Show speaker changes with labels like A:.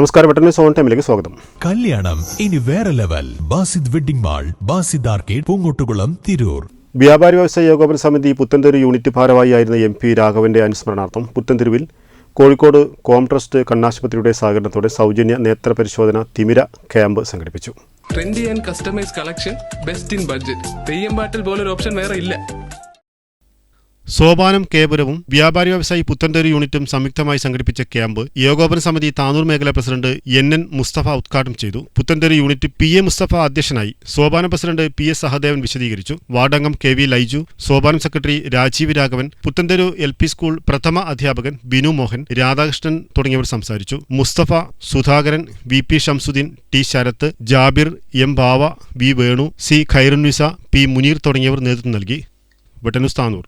A: നമസ്കാരം പെട്ടെന്ന് സോൺ ടൈമിലേക്ക് സ്വാഗതം.
B: കല്യാണം ഇനി വേറെ level. Basid wedding mall Basid arcade Poongottukulam Tirur.
A: വ്യാപാരി വ്യവസായ ഏകോപന സമിതി പുത്തൻതെരു യൂണിറ്റ് ഭാരവാഹിയായിരുന്ന എം പി രാഘവന്റെ അനുസ്മരണാർത്ഥം പുത്തൻതെരുവിൽ കോഴിക്കോട് കോം ട്രസ്റ്റ് കണ്ണാശുപത്രിയുടെ സഹകരണത്തോടെ സൗജന്യ നേത്ര പരിശോധന തിമിര ക്യാമ്പ് സംഘടിപ്പിച്ചു.
C: Trendy and customise collection best in budget Theyyam പാട്ടിൽ പോലൊരു ഓപ്ഷൻ വേറെ ഇല്ല.
A: സോപാനം കേപുരവും വ്യാപാരി വ്യവസായി പുത്തൻതേരി യൂണിറ്റും സംയുക്തമായി സംഘടിപ്പിച്ച ക്യാമ്പ് ഏകോപന സമിതി താനൂർ മേഖലാ പ്രസിഡന്റ് എൻ എൻ മുസ്തഫ ഉദ്ഘാടനം ചെയ്തു. Puthantheri unit P A Mustafa അധ്യക്ഷനായി Sopanam president P S Sahadevan വിശദീകരിച്ചു. വാർഡംഗം K V Laiju Sopanam secretary Rajeev Raghavan Puthentheru L P school പ്രഥമ അധ്യാപകൻ ബിനു മോഹൻ രാധാകൃഷ്ണൻ തുടങ്ങിയവർ സംസാരിച്ചു. Mustafa Sudhakaran V P Shamsuddin T Sarath Jabir M Bava V Venu C Khairunnisa P Muneer തുടങ്ങിയവർ നേതൃത്വം നൽകി. വെട്ടനുസ് താനൂർ.